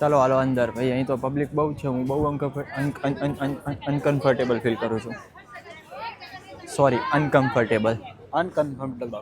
ચાલો હાલો અંદર. ભાઈ અહીં તો પબ્લિક બહુ છે. હું બહુ અનકમ્ફર્ટેબલ ફીલ કરું છું. સોરી અનકમ્ફર્ટેબલ અનકમ્ફર્ટેબલ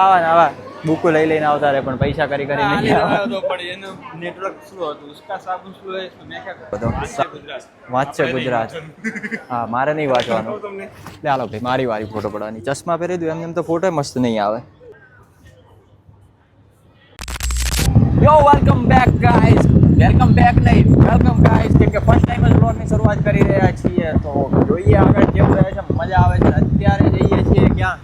આવા ને આવા. બુકો લઈ લઈને આવતા રહે પણ પૈસા કરી કરી નહીં પણ એનું નેટવર્ક શું હતું? ઉસકા સાબુ શું હે મેં ક્યાં વાંચે ગુજરાત. હા મારે નહીં વાંચવાનું. એટલે હાલો ભાઈ મારી વારી ફોટો પડવાની. ચશ્મા પહેરી દઉં એમ એમ તો ફોટો મસ્ત નહીં આવે. Yo welcome back guys welcome back નહીં વેલકમ ગાઈસ કેમ કે ફર્સ્ટ ટાઈમ જ બ્લોગની શરૂઆત કરી રહ્યા છીએ, તો જોઈએ આગળ કેવું રહે છે. મજા આવે છે. અત્યારે જઈએ છીએ ક્યાં?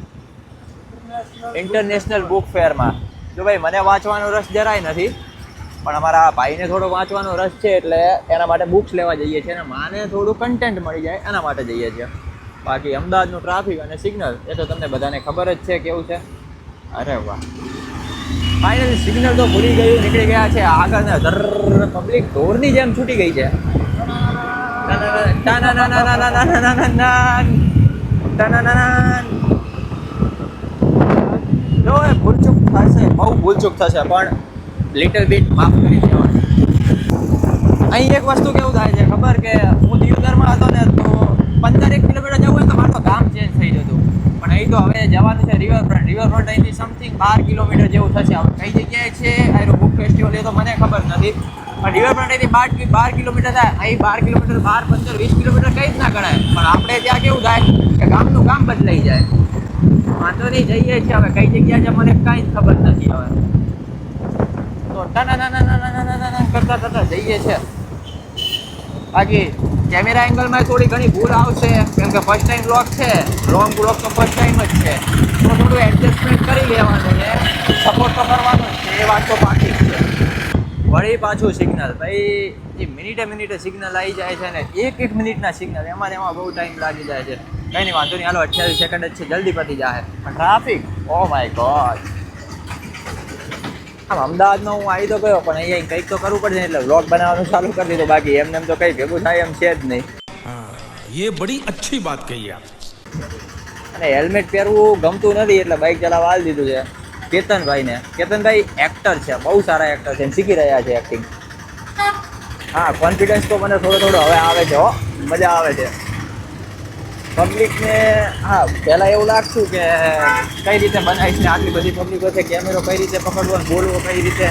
ઇન્ટરનેશનલ બુક ફેરમાં જો ભાઈ, મને વાંચવાનો રસ જરાય નથી, પણ અમારા ભાઈને થોડો વાંચવાનો રસ છે, એટલે એના માટે બુક્સ લેવા જઈએ છીએ અને માને થોડું કન્ટેન્ટ મળી જાય એના માટે જઈએ છીએ. બાકી અમદાવાદનું ટ્રાફિક અને સિગ્નલ એ તો તમને બધાને ખબર જ છે, કેવું છે? અરે વાહ. ફાઇનલી સિગ્નલ તો ભૂલી ગયું, નીકળી ગયા છે. આગળ ને ધર પબ્લિક ઢોરની જેમ છૂટી ગઈ છે. જો એ ભૂલચૂક થશે, બહુ ભૂલચૂક થશે, પણ લિટલ બીટ માફ કરી દેવાનું. અહીં એક વસ્તુ કેવું થાય છે, ખબર કે હું દિયોદરમાં હતો ને, તો પંદર એક કિલોમીટર જવું હોય તો ચેન્જ થઈ જતું પણ અહીં તો હવે જવાનું છે રિવરફ્રન્ટ રિવરફ્રન્ટ અહીંથી સમથિંગ બાર કિલોમીટર જેવું થશે હવે કઈ જગ્યાએ છે આયરો બુક ફેસ્ટિવલ એ તો મને ખબર નથી પણ રિવરફ્રન્ટ અહીંથી બાર બાર કિલોમીટર થાય અહીં બાર કિલોમીટર બાર પંદર વીસ કિલોમીટર કંઈ જ ના ગણાય પણ આપણે ત્યાં કેવું થાય કે ગામનું ગામ બદલાઈ જાય વાંધો નહીં જઈએ છીએ હવે કઈ જગ્યા છે મને કાંઈ જ ખબર નથી હવે તો ટનાનાનાનાનાનાના કરતા કરતા જઈએ છે બાકી કેમેરા એંગલમાં થોડી ઘણી ભૂલ આવશે, કેમ કે ફર્સ્ટ ટાઈમ બ્લોક છે લોંગ બ્લોક તો ફર્સ્ટ ટાઈમ જ છે. તો થોડું એડજસ્ટમેન્ટ કરી લેવાનું છે સપોર્ટ તો કરવાનો છે, એ વાત તો બાકી છે. વળી પાછું સિગ્નલ ભાઈ, એ મિનિટે મિનિટે સિગ્નલ આવી જાય છે ને, એક એક મિનિટના સિગ્નલ એમાં એમાં બહુ ટાઈમ લાગી જાય છે. કંઈ નહીં, વાંધો નહીં, હાલો, અઠ્યાવીસ સેકન્ડ જ છે, જલ્દી પતી જાય પણ ટ્રાફિક ઓ માય ગોડ આમ અમદાવાદમાં હું આવી તો ગયો પણ અહીંયા કંઈક તો કરવું પડશે એટલે વ્લોગ બનાવવાનું ચાલુ કરી દીધું. બાકી એમને એમ તો કંઈ ભેગું થાય એમ છે જ નહીં. એ બડી અચ્છી વાત કહી આપ. અને હેલ્મેટ પહેરવું ગમતું નથી એટલે બાઇક ચલાવવા હાલ દીધું છે. કેતનભાઈ ને કેતનભાઈ એક્ટર છે બહુ સારા એક્ટર છે શીખી રહ્યા છે એક્ટિંગ હા કોન્ફિડન્સ તો મને થોડો થોડો હવે આવે છે હો. મજા આવે છે. પબ્લિકને હા પહેલાં એવું લાગતું કે કઈ રીતે બનાવીશ ને આટલી બધી પબ્લિક છે કેમેરો કઈ રીતે પકડવો ને બોલવો કઈ રીતે.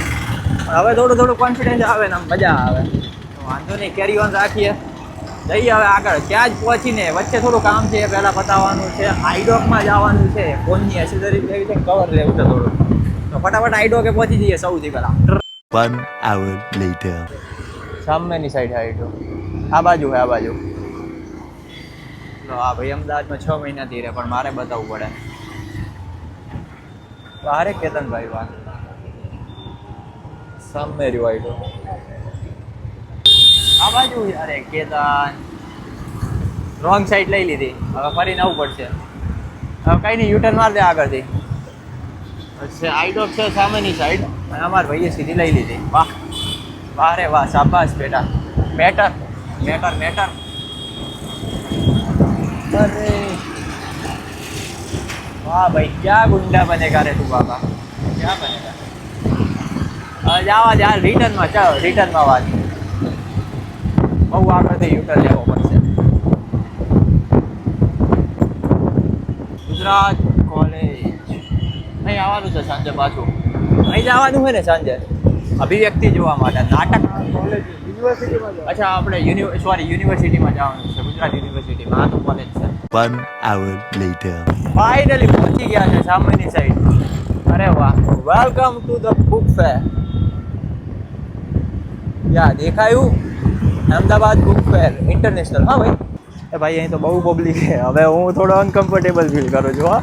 હવે થોડું થોડું કોન્ફિડન્સ આવે ને મજા આવે. તો વાંધો નહીં કેરી ઓન રાખીએ. જઈએ હવે આગળ. ત્યાં જ પહોંચીને વચ્ચે થોડું કામ છે એ પહેલાં પતાવવાનું છે. આઈડોકમાં જવાનું છે. ફોનની એસેસરી લેવી છે કવર લેવું છે થોડું. તો ફટાફટ આઈડોકે પહોંચી જઈએ સૌથી પહેલાં. Hour later. સામેની સાઈડ આઈડો આ બાજુ હોય આ બાજુ. તો આ ભાઈ અમદાવાદમાં છ મહિનાથી રહે પણ મારે બતાવવું પડે. બારે કેતનભાઈ વાત સામે રહ્યું આઈડો આ બાજુ અરે કેતન. રોંગ સાઈડ લઈ લીધી. હવે ફરીને આવવું પડશે. હવે કઈ નહીં યુટર્ન માર દે આગળથી. અચ્છા આઈડોક છે સામેની સાઈડ અને અમારા ભાઈએ સીધી લઈ લીધી. વાહ. વાહ રે વાહ શાબાશ બેટા. મેટર મેટર મેટર અરે. વાહ ભાઈ ક્યાં ગુંડા બનેગા રે તું બાબા ક્યાં બનેગા? જવા જ હાલ રિટર્નમાં ચાલો રિટર્નમાં વાત. બહુ આગળથી યુટર લેવો પડશે. ગુજરાત કોલેજ અહીં આવવાનું છે સાંજે પાછું. અહીં જવાનું હોય ને સાંજે. અભિવ્યક્તિ જોવા માટે. નાટક. યુનિવર્સિટીમાં અચ્છા આપણે યુનિ સોરી યુનિવર્સિટીમાં જવાનું. ગુજરાત યુનિવર્સિટીમાં આ તો કોલેજ છે. વન આવર લેટર ફાઇનલી પહોંચી ગયા છે સામેની સાઈડ અરે વાહ. Welcome to the book fair yeah દેખાયું? અમદાવાદ બુક ફેર ઇન્ટરનેશનલ હા ભાઈ. એ ભાઈ અહીં તો બહુ પબ્લિક છે. હવે હું થોડો અનકમ્ફર્ટેબલ ફીલ કરું છું હા.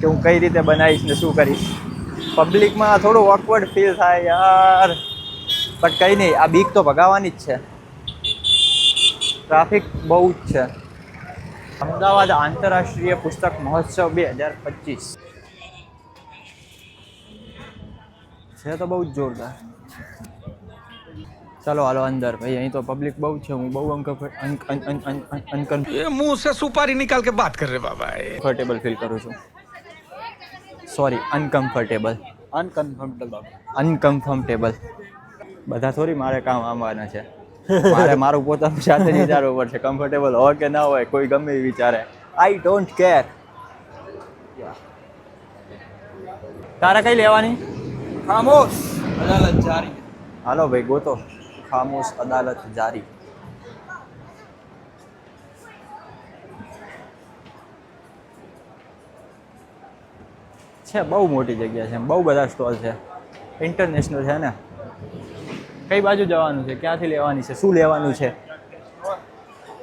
કે હું કઈ રીતે બનાવીશ ને શું કરીશ. પબ્લિકમાં થોડું ઓકવર્ડ ફીલ થાય યાર. બટ કંઈ નહીં આ બીક તો ભગાવવાની જ છે. ટ્રાફિક બહુ જ છે. અમદાવાદ આંતરરાષ્ટ્રીય પુસ્તક મહોત્સવ બે હજાર પચીસ. છે તો બહુ જ જોરદાર. ચાલો હાલો અંદર ભાઈ અહીં તો પબ્લિક બહુ છે હું બહુ અનકન એ મુંહ સે સુપારી નિકાલ કે બાત કર રહે બાબા કમ્ફર્ટેબલ ફીલ કરું છું. સોરી અનકમ્ફર્ટેબલ અનકમ્ફર્ટેબલ અનકમ્ફર્ટેબલ બધા થોડી મારે કામ આવવાના છે. મારે મારું પોતાનું સાથે જ વિચારવું પડશે કમ્ફર્ટેબલ હોય કે ના હોય કોઈ ગમે વિચારે. આઈ ડોન્ટ કેર તારે કઈ લેવાની? ખામોશ. અદાલત જારી. હાલો ભાઈ ગોતો. ખામોશ અદાલત જારી. છે બહુ મોટી જગ્યા છે બહુ બધા સ્ટોલ છે. ઇન્ટરનેશનલ છે ને? કઈ બાજુ જવાનું છે? ક્યાંથી લેવાની છે? શું લેવાનું છે?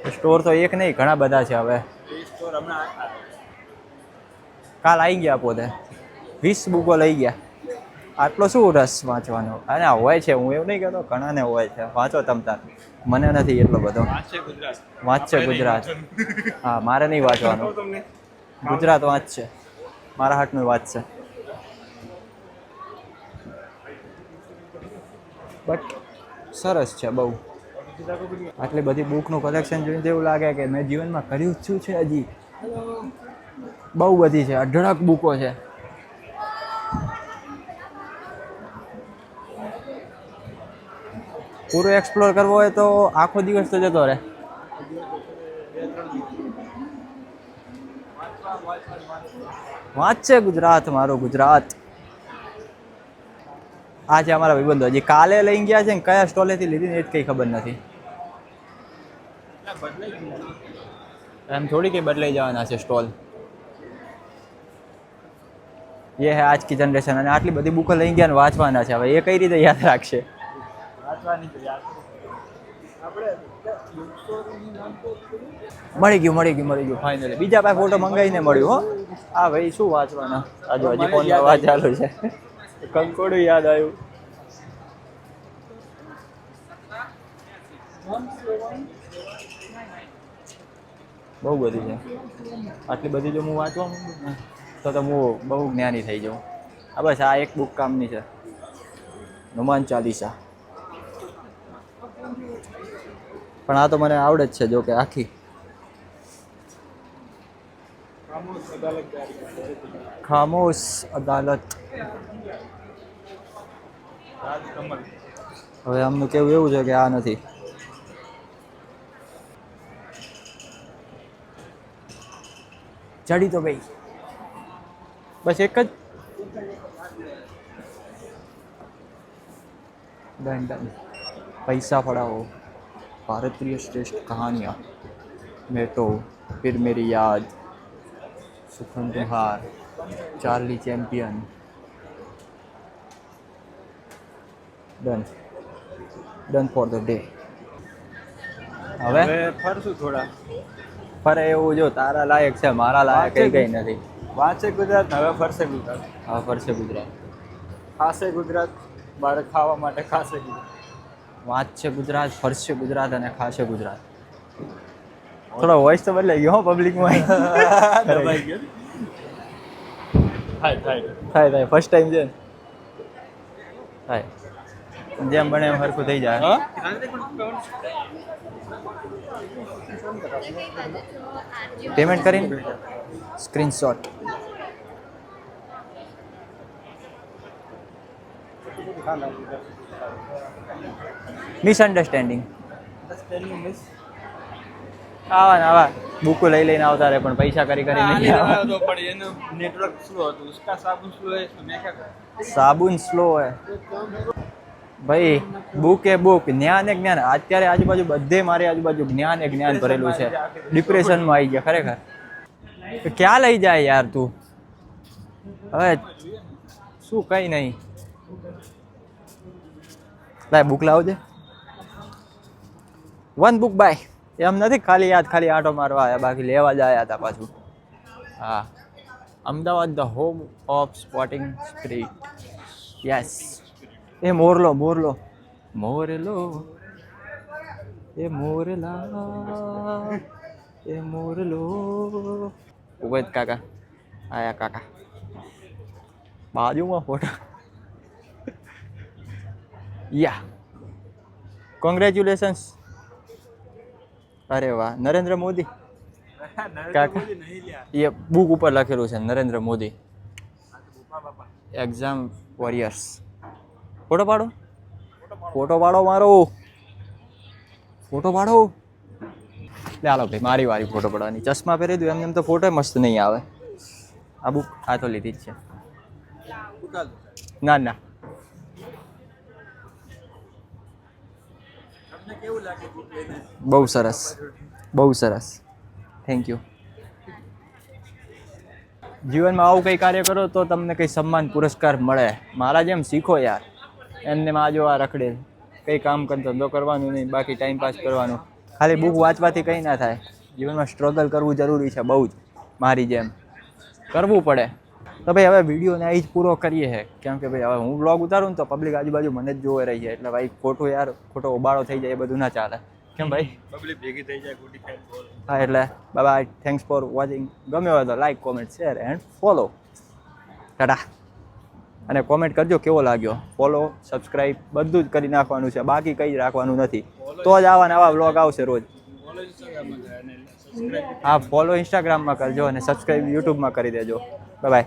સ્ટોર તો એક નહીં ઘણા બધા છે હવે. કાલ આવી ગયા પોતે. વીસ બુકો લઈ ગયા. આટલો શું રસ વાંચવાનો? અને હોય છે હું એવું નહીં કહેતો ઘણાને હોય છે. વાંચો તમ તાર. મને નથી એટલો બધો. વાંચશે ગુજરાત. હા મારે નહીં વાંચવાનું. ગુજરાત વાંચશે. મારા હાથનું વાંચશે. બટ સરસ છે બહુ. આટલી બધી બુકનું કલેક્શન જોઈને તો એવું લાગે કે મેં જીવનમાં કર્યું જ શું છે હજી? બહુ બધી છે, અઢળક બુકો છે. પૂરો એક્સપ્લોર કરવો હોય તો આખો દિવસ તો જતો રહે. વાંચશે ગુજરાત મારું ગુજરાત. આ છે અમારા ભાઈબંધો. હજી કાલે લઈ ગયા છે ને કયા સ્ટોલેથી લીધી એ જ કંઈ ખબર નથી. એમ થોડી કંઈ બદલાઈ જવાના છે સ્ટોલ એ હે આજ કી જનરેશન અને આટલી બધી બુકો લઈ ગયા ને વાંચવાના છે. હવે એ કઈ રીતે યાદ રાખશે? મળી ગયું મળી ગયું મળી ગયું. ફાઇનલી બીજા પાસે ફોટો મંગાવીને મળ્યું, હો. આ ભાઈ શું વાંચવાના? આજુ હજી ફોન વાંચ ચાલુ છે? કંકોડું યાદ આવ્યું. બહુ બધી છે. આટલી બધી જો હું વાંચવા તો તો હું બહુ જ્ઞાની થઈ જાઉં. આ બસ, આ એક બુક કામની છે. હનુમાન ચાલીસા. પણ આ તો મને આવડે જ છે, જો કે આખી. ખામોશ અદાલત. હવે આમનું કેવું એવું છે કે આ નથી. ચડી તો ભાઈ બસ એક જ. Done done. પૈસા ફડાવો ભારતીય શ્રેષ્ઠ કહાનિયા. મેં તો ફિર મેરી યાદ. સુખમ Kuhar Charlie champion. Done done for the day હવે? ફરશું થોડા. ફરે એવું જો તારા લાયક છે મારા લાયક કઈ કઈ નથી. વાંચે ગુજરાત હવે ફરશે ગુજરાત. હા ફરશે ગુજરાત. ખાસે ગુજરાત બાળક ખાવા માટે ખાસે ગુજરાત. વાંચશે ગુજરાત ફરશે ગુજરાત અને ખાશે ગુજરાત. થોડો વોઇસ તો બદલાઈ ગયો પબ્લિકમાં દબાઈ ગયો થાય થાય. થાય થાય. ફર્સ્ટ ટાઈમ છે. થાય. જેમ બને એમ સરખું થઈ જાય. હા? પેમેન્ટ કરીને? સ્ક્રીનશોટ મિસઅન્ડરસ્ટેન્ડિંગ આવા ને આવા. બુક લઈ લઈને આવતા રહે પણ પૈસા કરી કરી નહીં આવતો. પણ એનું નેટવર્ક સ્લો હતું. ઉસકા સાબુન સ્લો હે મેં ક્યાં સાબુન સ્લો હે ભાઈ બુક એ બુક જ્ઞાન એ જ્ઞાન. અત્યારે આજુબાજુ બધે મારી આજુબાજુ જ્ઞાન એ જ્ઞાન ભરેલું છે. ડિપ્રેશનમાં આવી ગયા ખરેખર. ક્યાં લઈ જાય યાર તું? હવે શું કઈ નહીં. લાય બુક લાવજે. વન બુક બાય એમ નથી ખાલી યાદ ખાલી આટો મારવા આવ્યા બાકી લેવા જ આવ્યા હતા પાછું. હા. Ahmedabad the home of spotting street. Yes. એ મોરલો મોરલો. મોરલો. એ મોરલા. એ મોરલો. ઉભેત કાકા. આયા કાકા. બાજુમાં ફોટા. યા. કોંગ્રેચ્યુલેશન્સ અરે વાહ નરેન્દ્ર મોદી? કાકા? એ બુક ઉપર લખેલું છે Narendra Modi. Exam warriors photo પાડો. ફોટો પાડો. મારો. ફોટો પાડો. ચાલો ભાઈ મારી વારી ફોટો પાડવાની. ચશ્મા પહેરી દઉં એમને એમ તો ફોટો મસ્ત નહીં આવે. આ બુક આ તો લીધી જ છે. ના ના. બહુ સરસ. બહુ સરસ. થેન્ક યુ જીવનમાં આવું કંઈ કાર્ય કરો તો તમને કંઈ સન્માન, પુરસ્કાર મળે. મારા જેમ શીખો યાર. એમને માં જો આ રખડેલ કંઈ કામ કર ધંધો કરવાનું નહીં, બાકી ટાઈમ પાસ કરવાનું. ખાલી બુક વાંચવાથી કંઈ ના થાય. જીવનમાં સ્ટ્રગલ કરવું જરૂરી છે બહુ જ, મારી જેમ. કરવું પડે. તો ભાઈ હવે વિડીયોને અહીં જ પૂરો કરીએ છે કેમ કે ભાઈ હવે હું બ્લોગ ઉતારું ને તો પબ્લિક આજુબાજુ મને જ જોવે રહી છે એટલે ભાઈ ખોટું યાર ખોટો ઉબાળો થઈ જાય એ બધું ના ચાલે. કેમ ભાઈ? પબ્લિક ભેગી થઈ જાય ખોટી હા એટલે બાય થેન્ક્સ ફોર વોચિંગ ગમે હોય તો like comment share and follow tata અને કોમેન્ટ કરજો કેવો લાગ્યો. ફોલો સબસ્ક્રાઈબ બધું જ કરી નાખવાનું છે. બાકી કંઈ જ રાખવાનું નથી. તો જ આવા નવા વ્લોગ આવશે રોજ. હા ફોલો ઇન્સ્ટાગ્રામમાં કરજો અને સબસ્ક્રાઈબ યુટ્યુબમાં કરી દેજો. બાય